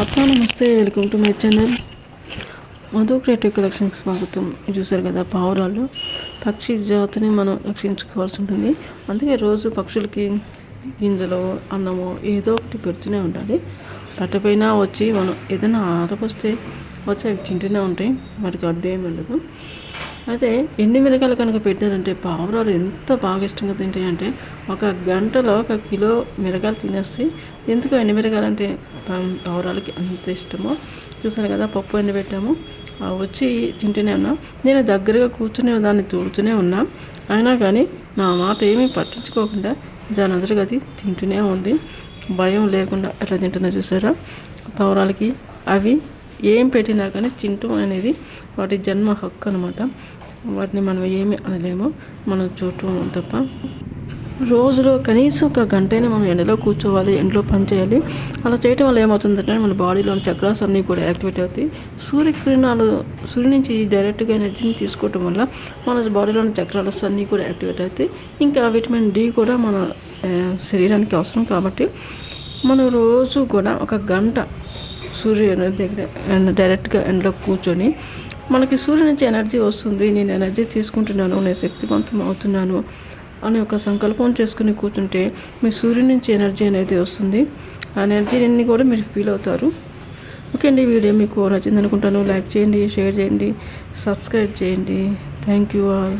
అప్పా నమస్తే welcome to my channel. Madhu creative కలెక్షన్కి స్వాగతం. చూసారు కదా పావురాలు పక్షి జాతిని మనం రక్షించుకోవాల్సి ఉంటుంది. అందుకే రోజు పక్షులకి గింజలు అన్నము ఏదో ఒకటి పెడుతూనే ఉండాలి. పట్టపైన వచ్చి మనం ఏదైనా ఆరపొస్తే వచ్చి అవి తింటూనే ఉంటాయి. వాటికి అడ్డు ఏమి ఉండదు. అయితే ఎన్ని మిరగాయలు కనుక పెట్టారంటే పావురాలు ఎంత బాగా ఇష్టంగా తింటాయి అంటే ఒక గంటలో ఒక కిలో మిరగాయలు తినేస్తాయి ఎందుకు ఎన్ని మిరగాయలు అంటే పా- పావురాలకి అంత ఇష్టమో చూసాను కదా పప్పు ఎన్ని పెట్టాము. వచ్చి తింటూనే ఉన్నా. నేను దగ్గరగా కూర్చుని దాన్ని తోడుతూనే ఉన్నా. అయినా కానీ నా మాట ఏమీ పట్టించుకోకుండా దాని ఎదురుగా అది తింటూనే ఉంది. భయం లేకుండా ఎట్లా తింటుందో చూసారా? పావురాలకి అవి ఏం పెట్టినా కానీ తింటం అనేది వాటి జన్మ హక్కు అనమాట వాటిని మనం ఏమి అనలేము మనం చూడటం తప్ప. రోజులో కనీసం ఒక గంటైనా మనం ఎండలో కూర్చోవాలి ఎండలో పని చేయాలి. అలా చేయటం వల్ల ఏమవుతుందంటే మన బాడీలోని చక్రాస్ అన్నీ కూడా యాక్టివేట్ అవుతాయి. సూర్యకిరణాలు సూర్యు నుంచి డైరెక్ట్గా ఎనర్జీని తీసుకోవటం వల్ల మన బాడీలోని చక్రాస్ అన్నీ కూడా యాక్టివేట్ అవుతాయి. ఇంకా విటమిన్ డి కూడా మన శరీరానికి అవసరం కాబట్టి మనం రోజు కూడా ఒక గంట సూర్యుని దగ్గర డైరెక్ట్గా ఎండలో కూర్చొని మనకి సూర్యుని నుంచి ఎనర్జీ వస్తుంది నేను ఎనర్జీ తీసుకుంటున్నాను నేను శక్తివంతం అవుతున్నాను అని ఒక సంకల్పం చేసుకుని కూర్చుంటే మీ సూర్యుని నుంచి ఎనర్జీ అనేది వస్తుంది. ఆ ఎనర్జీని కూడా మీరు ఫీల్ అవుతారు. ఓకే అండి వీడియో మీకు నచ్చింది అనుకుంటాను లైక్ చేయండి షేర్ చేయండి సబ్స్క్రైబ్ చేయండి. Thank you all.